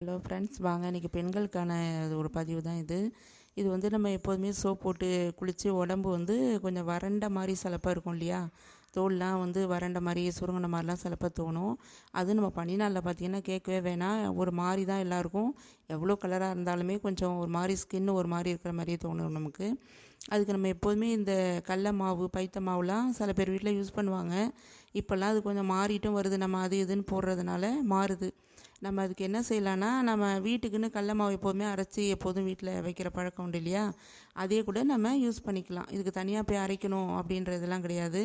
Hello friends வாங்க இன்றைக்கி பெண்களுக்கான ஒரு பதிவு தான் இது. இது வந்து நம்ம எப்போதுமே சோப் போட்டு குளித்து உடம்பு வந்து கொஞ்சம் வறண்ட மாதிரி சிலப்பாக இருக்கும் இல்லையா? தோல்லாம் வந்து வறண்ட மாதிரி சுருங்கின மாதிரிலாம் சிலப்பாக தோணும். அது நம்ம பனி நாளில் பார்த்திங்கன்னா கேட்கவே வேணாம். ஒரு மாதிரி தான் எல்லாருக்கும். எவ்வளோ கலராக இருந்தாலுமே கொஞ்சம் ஒரு மாதிரி ஸ்கின் ஒரு மாதிரி இருக்கிற மாதிரியே தோணும் நமக்கு. அதுக்கு நம்ம எப்போதுமே இந்த கடல மாவு பைத்த மாவுலாம் சில பேர் வீட்டில் யூஸ் பண்ணுவாங்க. இப்போல்லாம் அது கொஞ்சம் மாறிட்டும் வருது. நம்ம அது இதுன்னு போடுறதுனால மாறுது. நம்ம அதுக்கு என்ன செய்யலான்னா நம்ம வீட்டுக்குன்னு கடல மாவு எப்போதுமே அரைச்சி எப்போதும் வீட்டில் வைக்கிற பழக்கம் உண்டு இல்லையா? அதே கூட நம்ம யூஸ் பண்ணிக்கலாம். இதுக்கு தனியாக போய் அரைக்கணும் அப்படின்றதெல்லாம் கிடையாது.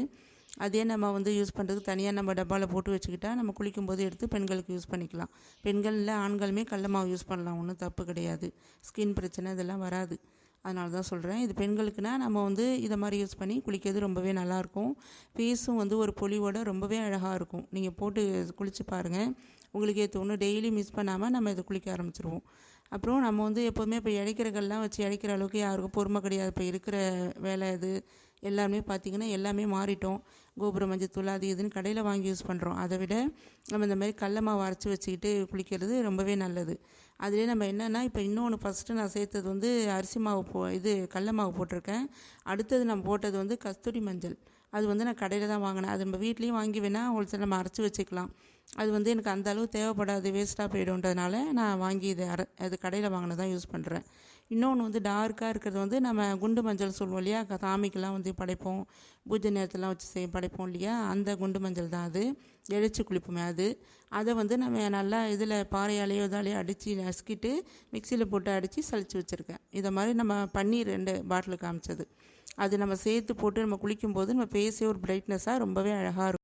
அதே நம்ம வந்து யூஸ் பண்ணுறதுக்கு தனியாக நம்ம டப்பாவில் போட்டு வச்சுக்கிட்டா நம்ம குளிக்கும்போது எடுத்து பெண்களுக்கு யூஸ் பண்ணிக்கலாம். பெண்கள் இல்லை ஆண்களுமே கடல மாவு யூஸ் பண்ணலாம். ஒன்றும் தப்பு கிடையாது. ஸ்கின் பிரச்சனை இதெல்லாம் வராது. அதனால தான் சொல்கிறேன் இது பெண்களுக்குன்னா நம்ம வந்து இதை மாதிரி யூஸ் பண்ணி குளிக்கிறது ரொம்பவே நல்லாயிருக்கும் ஃபேஸும் வந்து ஒரு பொலிவோட ரொம்பவே அழகாக இருக்கும். நீங்கள் போட்டு குளித்து பாருங்கள் உங்களுக்கே தோணும் டெய்லி மிஸ் பண்ணாமல் நம்ம இதை குளிக்க ஆரம்பிச்சிருவோம். அப்புறம் நம்ம வந்து எப்போவுமே இப்போ இழைக்கிறகள்லாம் வச்சு இழைக்கிற அளவுக்கு யாருக்கும் பொறுமை கிடையாது. இப்போ இருக்கிற வேலை இது. எல்லாமே பார்த்திங்கன்னா எல்லாமே மாறிட்டோம். கோபுரம் மஞ்சத்தூள் அது இதுன்னு கடையில் வாங்கி யூஸ் பண்ணுறோம் அதை விட நம்ம இந்த மாதிரி கடல மாவு அரைச்சி வச்சுக்கிட்டு குளிக்கிறது ரொம்பவே நல்லது. அதிலே நம்ம என்னென்னா இப்போ இன்னொன்று ஃபஸ்ட்டு நான் சேர்த்தது வந்து அரிசி மாவு போ இது கடல மாவு போட்டிருக்கேன். அடுத்தது நான் போட்டது வந்து கஸ்தூரி மஞ்சள். அது வந்து நான் கடையில் தான் வாங்கினேன். அது நம்ம வீட்லேயும் வாங்கி வேணால் ஹோல்சேல் நம்ம அரைச்சி வச்சுக்கலாம். அது வந்து எனக்கு அந்த அளவு தேவைப்படாது வேஸ்ட்டாக போய்டுன்றதுனால நான் வாங்கி இதை அரை அது கடையில் வாங்கினதான் யூஸ் பண்ணுறேன் இன்னொன்று வந்து டார்க்காக இருக்கிறது வந்து நம்ம குண்டு மஞ்சள் சொல்லுவோம் இல்லையா? சாமிக்கெல்லாம் வந்து படைப்போம். பூஜை நேரத்துலாம் வச்சு செய்ய படைப்போம் இல்லையா? அந்த குண்டு மஞ்சள் தான் அது. எழுச்சி குளிப்புமே அது. அதை வந்து நம்ம நல்லா இதில் பாறையாலேயோ இதாலேயோ அடித்து நசுக்கிட்டு மிக்சியில் போட்டு அடித்து சளிச்சு வச்சுருக்கேன். இதை மாதிரி நம்ம பன்னீர் ரெண்டு பாட்டில் காமிச்சது. அது நம்ம சேர்த்து போட்டு நம்ம குளிக்கும்போது நம்ம ஃபேஸே ஒரு பிரைட்னஸாக ரொம்பவே அழகாக இருக்கும்.